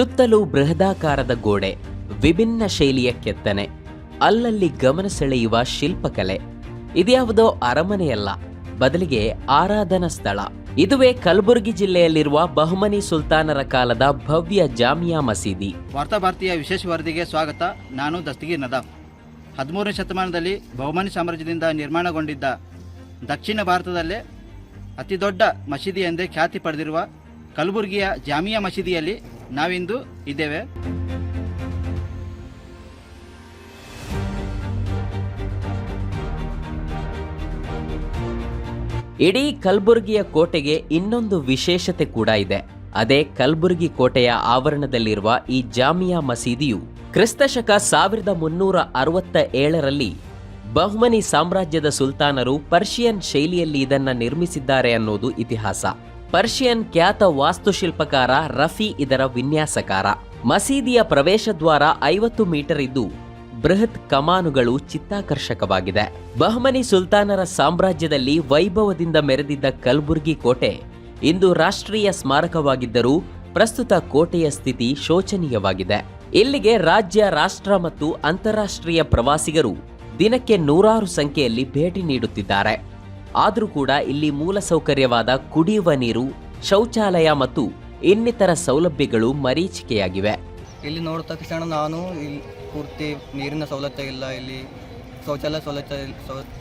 ಸುತ್ತಲೂ ಬೃಹದಾಕಾರದ ಗೋಡೆ, ವಿಭಿನ್ನ ಶೈಲಿಯ ಕೆತ್ತನೆ, ಅಲ್ಲಲ್ಲಿ ಗಮನ ಸೆಳೆಯುವ ಶಿಲ್ಪಕಲೆ. ಇದ್ಯಾವುದೋ ಅರಮನೆಯಲ್ಲ, ಬದಲಿಗೆ ಆರಾಧನಾ ಸ್ಥಳ. ಇದುವೇ ಕಲಬುರಗಿ ಜಿಲ್ಲೆಯಲ್ಲಿರುವ ಬಹುಮನಿ ಸುಲ್ತಾನರ ಕಾಲದ ಭವ್ಯ ಜಾಮಿಯಾ ಮಸೀದಿ. ವಾರ್ತಾ ಭಾರತೀಯ ವಿಶೇಷ ವರದಿಗೆ ಸ್ವಾಗತ. ನಾನು ದಸ್ತಗೀರ್ ನದಾಫ್ ಹದಿಮೂರನೇ ಶತಮಾನದಲ್ಲಿ ಬಹುಮನಿ ಸಾಮ್ರಾಜ್ಯದಿಂದ ನಿರ್ಮಾಣಗೊಂಡಿದ್ದ ದಕ್ಷಿಣ ಭಾರತದಲ್ಲೇ ಅತಿ ದೊಡ್ಡ ಮಸೀದಿ ಎಂದೇ ಖ್ಯಾತಿ ಪಡೆದಿರುವ ಕಲಬುರಗಿಯ ಜಾಮಿಯಾ ಮಸೀದಿಯಲ್ಲಿ ನಾವಿಂದು ಇದ್ದೇವೆ. ಇಡೀ ಕಲಬುರಗಿಯ ಕೋಟೆಗೆ ಇನ್ನೊಂದು ವಿಶೇಷತೆ ಕೂಡ ಇದೆ. ಅದೇ ಕಲಬುರಗಿ ಕೋಟೆಯ ಆವರಣದಲ್ಲಿರುವ ಈ ಜಾಮಿಯಾ ಮಸೀದಿಯು ಕ್ರಿಸ್ತಶಕ ಸಾವಿರದ ಮುನ್ನೂರ ಅರವತ್ತ ಏಳರಲ್ಲಿ ಬಹುಮನಿ ಸಾಮ್ರಾಜ್ಯದ ಸುಲ್ತಾನರು ಪರ್ಷಿಯನ್ ಶೈಲಿಯಲ್ಲಿ ಇದನ್ನು ನಿರ್ಮಿಸಿದ್ದಾರೆ ಅನ್ನೋದು ಇತಿಹಾಸ. ಪರ್ಷಿಯನ್ ಖ್ಯಾತ ವಾಸ್ತುಶಿಲ್ಪಕಾರ ರಫಿ ಇದರ ವಿನ್ಯಾಸಕಾರ. ಮಸೀದಿಯ ಪ್ರವೇಶ ದ್ವಾರ ಐವತ್ತು ಮೀಟರ್ ಇದ್ದು, ಬೃಹತ್ ಕಮಾನುಗಳು ಚಿತ್ತಾಕರ್ಷಕವಾಗಿದೆ. ಬಹಮನಿ ಸುಲ್ತಾನರ ಸಾಮ್ರಾಜ್ಯದಲ್ಲಿ ವೈಭವದಿಂದ ಮೆರೆದಿದ್ದ ಕಲ್ಬುರ್ಗಿ ಕೋಟೆ, ಇಂದು ರಾಷ್ಟ್ರೀಯ ಸ್ಮಾರಕವಾಗಿದ್ದರೂ, ಪ್ರಸ್ತುತ ಕೋಟೆಯ ಸ್ಥಿತಿ ಶೋಚನೀಯವಾಗಿದೆ. ಇಲ್ಲಿಗೆ ರಾಜ್ಯ, ರಾಷ್ಟ್ರ ಮತ್ತು ಅಂತಾರಾಷ್ಟ್ರೀಯ ಪ್ರವಾಸಿಗರು ದಿನಕ್ಕೆ ನೂರಾರು ಸಂಖ್ಯೆಯಲ್ಲಿ ಭೇಟಿ ನೀಡುತ್ತಿದ್ದಾರೆ. ಆದರೂ ಕೂಡ ಇಲ್ಲಿ ಮೂಲಸೌಕರ್ಯವಾದ ಕುಡಿಯುವ ನೀರು ಶೌಚಾಲಯ ಮತ್ತು ಇನ್ನಿತರ ಸೌಲಭ್ಯಗಳು ಮರೀಚಿಕೆಯಾಗಿವೆ. ಇಲ್ಲಿ ನೋಡಿದ ತಕ್ಷಣ ನಾನು ಇಲ್ಲಿ ಪೂರ್ತಿ ನೀರಿನ ಸೌಲಭ್ಯ ಇಲ್ಲ ಇಲ್ಲಿ ಶೌಚಾಲಯ ಸೌಲಭ್ಯ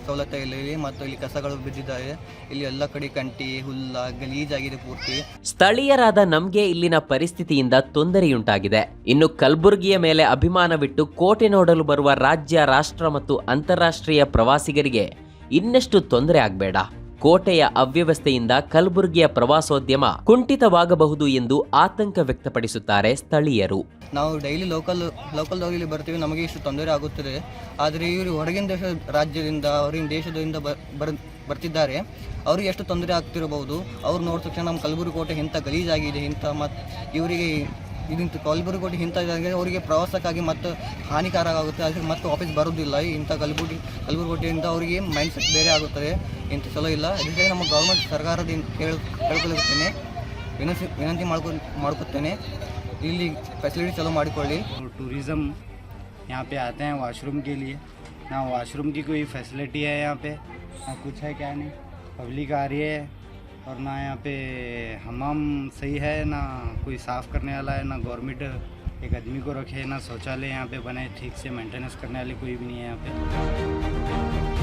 ಸೌಲಭ್ಯ ಇಲ್ಲ ಇಲ್ಲಿ ಮತ್ತು ಇಲ್ಲಿ ಕಸಗಳು ಬಿದ್ದಿದ್ದಾವೆ. ಇಲ್ಲಿ ಎಲ್ಲ ಕಡೆ ಕಂಟಿ ಹುಲ್ಲ ಗಲೀಜಾಗಿದೆ ಪೂರ್ತಿ. ಸ್ಥಳೀಯರಾದ ನಮ್ಗೆ ಇಲ್ಲಿನ ಪರಿಸ್ಥಿತಿಯಿಂದ ತೊಂದರೆಯುಂಟಾಗಿದೆ. ಇನ್ನು ಕಲಬುರಗಿಯ ಮೇಲೆ ಅಭಿಮಾನವಿಟ್ಟು ಕೋಟೆ ನೋಡಲು ಬರುವ ರಾಜ್ಯ ರಾಷ್ಟ್ರ ಮತ್ತು ಅಂತಾರಾಷ್ಟ್ರೀಯ ಪ್ರವಾಸಿಗರಿಗೆ ಇನ್ನಷ್ಟು ತೊಂದರೆ ಆಗಬೇಡ. ಕೋಟೆಯ ಅವ್ಯವಸ್ಥೆಯಿಂದ ಕಲಬುರಗಿಯ ಪ್ರವಾಸೋದ್ಯಮ ಕುಂಠಿತವಾಗಬಹುದು ಎಂದು ಆತಂಕ ವ್ಯಕ್ತಪಡಿಸುತ್ತಾರೆ ಸ್ಥಳೀಯರು. ನಾವು ಡೈಲಿ ಲೋಕಲ್ ಲೋಕಲ್ ಇಲ್ಲಿ ಬರ್ತೀವಿ, ನಮಗೆ ಇಷ್ಟು ತೊಂದರೆ ಆಗುತ್ತದೆ. ಆದರೆ ಇವರು ಹೊರಗಿನ ದೇಶ, ರಾಜ್ಯದಿಂದ ಹೊರಗಿನ ದೇಶದಿಂದ ಬರ್, ಬರ್ತಿದ್ದಾರೆ. ಅವ್ರಿಗೆ ಎಷ್ಟು ತೊಂದರೆ ಆಗ್ತಿರಬಹುದು? ಅವ್ರು ನೋಡಿದ ತಕ್ಷಣ ನಮ್ಮ ಕಲಬುರಗಿ ಕೋಟೆ ಇಂಥ ಗಲೀಜಾಗಿದೆ, ಇಂಥ ಮತ್ತು ಇವರಿಗೆ ಇದಿಂತ ಕಲಬುರಗಿ ಕೋಟೆ ಇಂಥ ಇದಾಗಿದೆ ಅವರಿಗೆ ಪ್ರವಾಸಕ್ಕಾಗಿ ಮತ್ತು ಹಾನಿಕಾರಕ ಆಗುತ್ತೆ ಅದಕ್ಕೆ ಮತ್ತೆ ವಾಪಸ್ ಬರೋದಿಲ್ಲ ಇಂಥ ಕಲಬುರಗಿ ಕಲಬುರಗಿ ಕೋಟೆಯಿಂದ ಅವರಿಗೆ ಮೈಂಡ್ ಸೆಟ್ ಬೇರೆ ಆಗುತ್ತದೆ ಇಂಥ ಚಲೋ ಇಲ್ಲ ಅದಕ್ಕೆ ನಮ್ಮ ಗೌರ್ಮೆಂಟ್ ಸರ್ಕಾರದಿಂದ ಕೇಳ ಕೇಳ್ಕೊಳ್ಳುತ್ತೇನೆ ವಿನಂತಿ ವಿನಂತಿ ಮಾಡ್ಕೊ ಮಾಡ್ಕೊತೇನೆ ಇಲ್ಲಿ ಫೆಸಿಲಿಟಿ ಚಲೋ ಮಾಡಿಕೊಳ್ಳಿ और टूरिज़्म यहाँ पे आते हैं वॉशरूम के लिए ना वॉशरूम की कोई फैसिलिटी है यहाँ पे ना कुछ है क्या नहीं पब्लिक आ रही है और ना यहाँ पे हमाम सही है, ना कोई साफ़ करने वाला है, ना गवर्नमेंट एक आदमी को रखे, ना शौचालय यहाँ पे बने, ठीक से मेंटेनेंस करने वाले कोई भी नहीं है यहाँ पे।